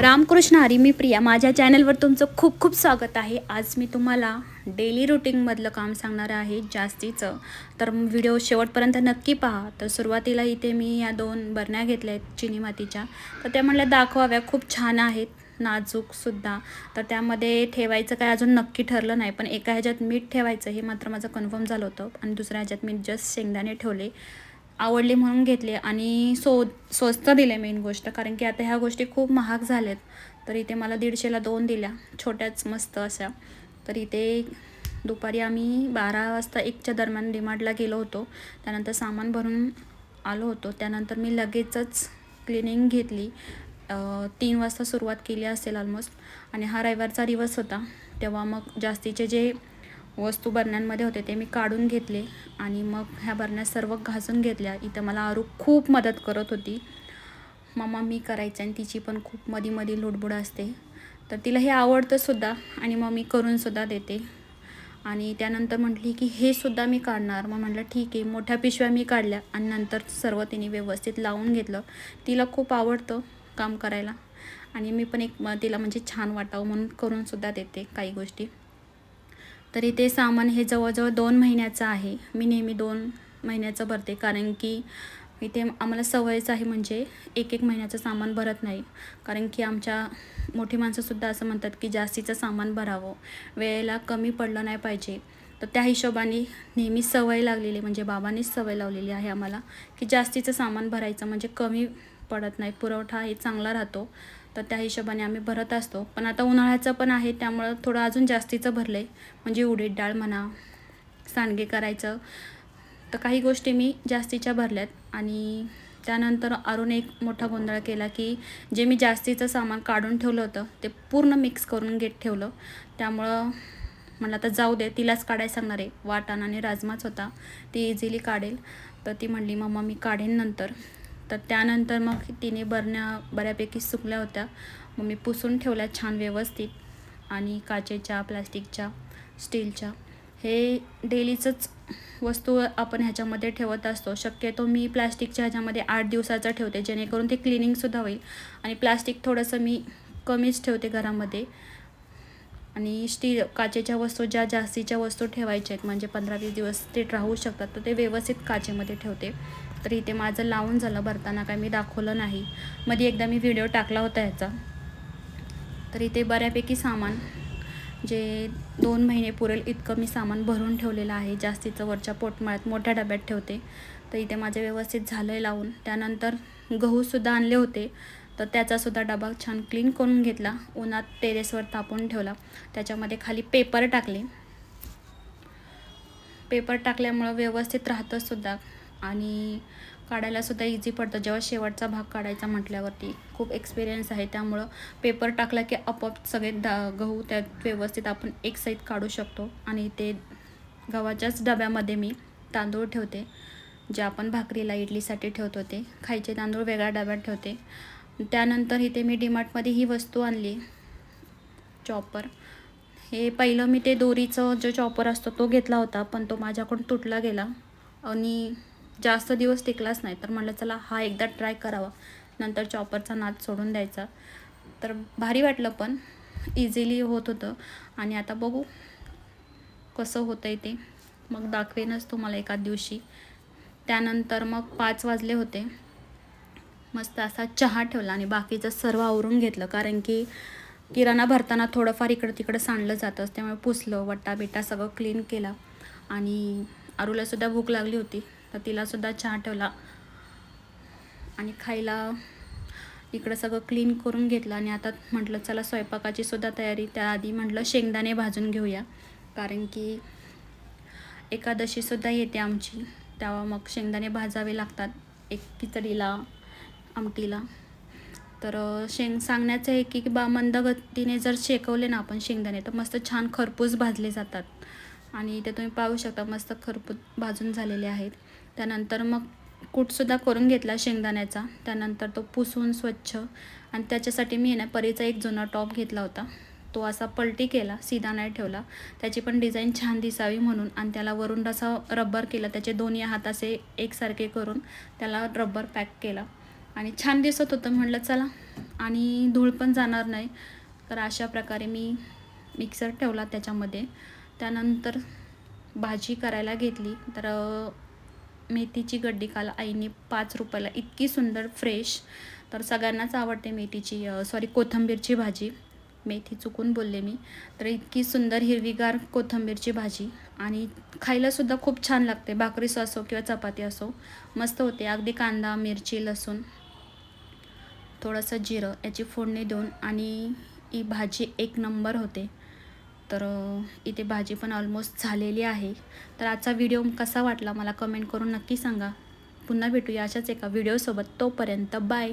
रामकृष्ण हरी मी प्रिया. माझ्या चॅनलवर तुमचं खूप खूप स्वागत आहे. आज मी तुम्हाला डेली रुटीनमधलं काम सांगणार आहे जास्तीचं. तर व्हिडिओ शेवटपर्यंत नक्की पहा. तर सुरुवातीला इथे मी या दोन बरण्या घेतल्या आहेत चिनी मातीच्या. तर त्या म्हणल्या दाखवाव्या खूप छान आहेत. नाजूकसुद्धा तर त्यामध्ये ठेवायचं काय अजून नक्की ठरलं नाही पण एका ह्याच्यात मीठ ठेवायचं हे मात्र माझं कन्फर्म झालं होतं. आणि दुसऱ्या ह्याच्यात मी जस्ट शेंगदाणे ठेवले. आवडली म्हणून घेतले आणि सो स्वस्त दिले मेन गोष्ट. कारण की आता ह्या गोष्टी खूप महाग झाल्यात. तर इथे मला दीडशेला दोन दिल्या. छोट्याच मस्त अशा. तर इथे दुपारी आम्ही बारा वाजता एकच्या दरम्यान डिमार्टला गेलो होतो. त्यानंतर सामान भरून आलो होतो. त्यानंतर मी लगेचच क्लिनिंग घेतली. तीन वाजता सुरुवात केली असेल ऑलमोस्ट आणि हा रविवारचा दिवस होता. तेव्हा मग जास्तीचे जे वस्तू बरण्यांमध्ये होते ते मी काढून घेतले आणि मग ह्या बरण्या सर्व घासून घेतल्या. इथं मला आरू खूप मदत करत होती. मम्मा मी करायचं आणि तिची पण खूप मधी मधी लुडबुड असते. तर तिला हे आवडतं सुद्धा आणि मग मी करूनसुद्धा देते. आणि त्यानंतर म्हटली की हे सुद्धा मी काढणार. मग म्हटलं ठीक आहे मोठ्या पिशव्या मी काढल्या आणि नंतर सर्व तिने व्यवस्थित लावून घेतलं. तिला खूप आवडतं काम करायला. आणि मी पण एक म- तिला म्हणजे छान वाटावं म्हणून करूनसुद्धा देते काही गोष्टी. तरी ते सामान हे जवळजवळ दोन महिन्याचं आहे. मी नेहमी दोन महिन्याचं भरते कारण की इथे आम्हाला सवयच आहे म्हणजे एक एक महिन्याचं सामान भरत नाही. कारण की आमच्या मोठी माणसंसुद्धा असं म्हणतात की जास्तीचं सामान भरावं. वेळेला कमी पडलं नाही पाहिजे. तर त्या हिशोबाने नेहमी सवय लागलेली म्हणजे बाबांनीच सवय लावलेली आहे आम्हाला की जास्तीचं सामान भरायचं म्हणजे कमी पडत नाही. पुरवठा हे चांगला राहतो. तर त्या हिशोबाने आम्ही भरत असतो. पण आता उन्हाळ्याचं पण आहे त्यामुळं थोडं अजून जास्तीचं भरलं आहे म्हणजे उडीद डाळ म्हणा सांडगे करायचं. तर काही गोष्टी मी जास्तीच्या भरल्यात. आणि त्यानंतर अरुण एक मोठा गोंधळ केला की जे मी जास्तीचं सामान काढून ठेवलं होतं ते पूर्ण मिक्स करून घेत ठेवलं. त्यामुळं मला आता जाऊ दे तिलाच काढायला सांगणार आहे. वाटाणा आणि राजमाच होता. ती इझिली काढेल. तर ती म्हणली मम्मा मी काढेन नंतर. तर त्यानंतर मग तिने बरण्या बऱ्यापैकी सुकल्या होत्या. मग मी पुसून ठेवल्या छान व्यवस्थित. आणि काचेच्या प्लास्टिकच्या स्टीलच्या. हे डेलीचंच वस्तू आपण ह्याच्यामध्ये ठेवत असतो. शक्यतो मी प्लास्टिकच्या ह्याच्यामध्ये आठ दिवसाचं ठेवते जेणेकरून ते क्लिनिंगसुद्धा होईल. आणि प्लास्टिक थोडंसं मी कमीच ठेवते घरामध्ये. आणि स्टील काचेच्या वस्तू ज्या जास्तीच्या वस्तू ठेवायच्या आहेत म्हणजे पंधरा वीस दिवस ते राहू शकतात तर ते व्यवस्थित काचेमध्ये ठेवते. तर इथे माझं लावून झालं भरताना काय मी दाखवलं नाही. मध्ये एकदा मी व्हिडिओ टाकला होता ह्याचा तर इथे बऱ्यापैकी सामान जे दोन महिने पुरेल इतकं मी सामान भरून ठेवलेलं आहे जास्तीचं वरच्या पोटमाळ्यात मोठ्या डब्यात ठेवते. तर इथे माझं व्यवस्थित झालं आहे लावून. त्यानंतर गहूसुद्धा आणले होते. तर त्याचासुद्धा डबा छान क्लीन करून घेतला. उन्हात टेरेसवर तापून ठेवला. त्याच्यामध्ये खाली पेपर टाकले. पेपर टाकल्यामुळं व्यवस्थित राहतंसुद्धा. आणि काढायलासुद्धा इझी पडतं. जेव्हा शेवटचा भाग काढायचा म्हटल्यावरती खूप एक्सपिरियन्स आहे. त्यामुळं पेपर टाकला की आपोआप सगळे दा गहू त्यात व्यवस्थित आपण एक साईत काढू शकतो. आणि ते गव्हाच्याच डब्यामध्ये मी तांदूळ ठेवते. जे आपण भाकरीला इडलीसाठी ठेवतो ते. खायचे तांदूळ वेगळ्या डब्यात ठेवते. त्यानंतर इथे मी डीमार्टमध्ये ही वस्तू आणली. चॉपर. हे पहिलं मी ते दोरीचं जो चॉपर असतो तो घेतला होता पण तो माझ्याकडून तुटला गेला आणि जास्त दिवस टिकलाच नाही. तर म्हटलं चला हा एकदा ट्राय करावा. नंतर चॉपरचा नाद सोडून द्यायचा. तर भारी वाटलं पण. इझिली होत होतं. आणि आता बघू कसं होतं आहे ते. मग दाखवेनच तुम्हाला एका दिवशी. त्यानंतर मग पाच वाजले होते. मस्त असा चहा ठेवला आणि बाकीचं सर्व आवरून घेतलं. कारण की किराणा भरताना थोडंफार इकडं तिकडं सांडलं जातं त्यामुळे पुसलं वट्टा बिट्टा सगळं क्लीन केला. आणि आरूलासुद्धा भूक लागली होती तर तिलासुद्धा चहा ठेवला. आणि खायला इकडं सगळं क्लीन करून घेतलं. आणि आता म्हटलं चला स्वयंपाकाची सुद्धा तयारी. त्याआधी म्हटलं शेंगदाणे भाजून घेऊया. कारण की एकादशीसुद्धा येते आमची. तेव्हा मग शेंगदाणे भाजावे लागतात. एक खिचडीला आमटीला. तर शेंग सांगण्याचं आहे की बा मंद गतीने जर शेकवले ना आपण शेंगदाणे तर मस्त छान खरपूस भाजले जातात. आणि इथे तुम्ही पाहू शकता मस्त खरपूस भाजून झालेले आहेत. त्यानंतर मग कूटसुद्धा करून घेतला शेंगदाण्याचा. त्यानंतर तो पुसून स्वच्छ. आणि त्याच्यासाठी मी आहे ना परीचा एक जुना टॉप घेतला होता. तो असा पलटी केला सीधा नाही ठेवला. त्याची पण डिझाईन छान दिसावी म्हणून आणि त्याला वरून असा रबर केला. त्याचे दोन्ही हात असे एकसारखे करून त्याला रबर पॅक केला. आणि छान दिसत होतं म्हटलं चला. आणि धूळ पण जाणार नाही. तर अशा प्रकारे मी मिक्सर ठेवला त्याच्यामध्ये. त्यानंतर भाजी करायला घेतली. तर मेथीची गड्डी काल आईने पाच रुपयाला इतकी सुंदर फ्रेश तर सगळ्यांनाच आवडते मेथीची सॉरी कोथिंबीरची भाजी. मेथी चुकून बोलले मी. तर इतकी सुंदर हिरवीगार कोथिंबीरची भाजी. आणि खायलासुद्धा खूप छान लागते. भाकरीस असो किंवा चपाती असो. मस्त होते. अगदी कांदा मिरची लसूण. थोडंसं जिरं याची फोडणी देऊन आणि ही भाजी एक नंबर होते. तर इथे भाजी पण ऑलमोस्ट झालेली आहे. तर आजचा व्हिडिओ कसा वाटला मला कमेंट करून नक्की सांगा. पुन्हा भेटूया अशाच एका व्हिडिओसोबत तोपर्यंत बाय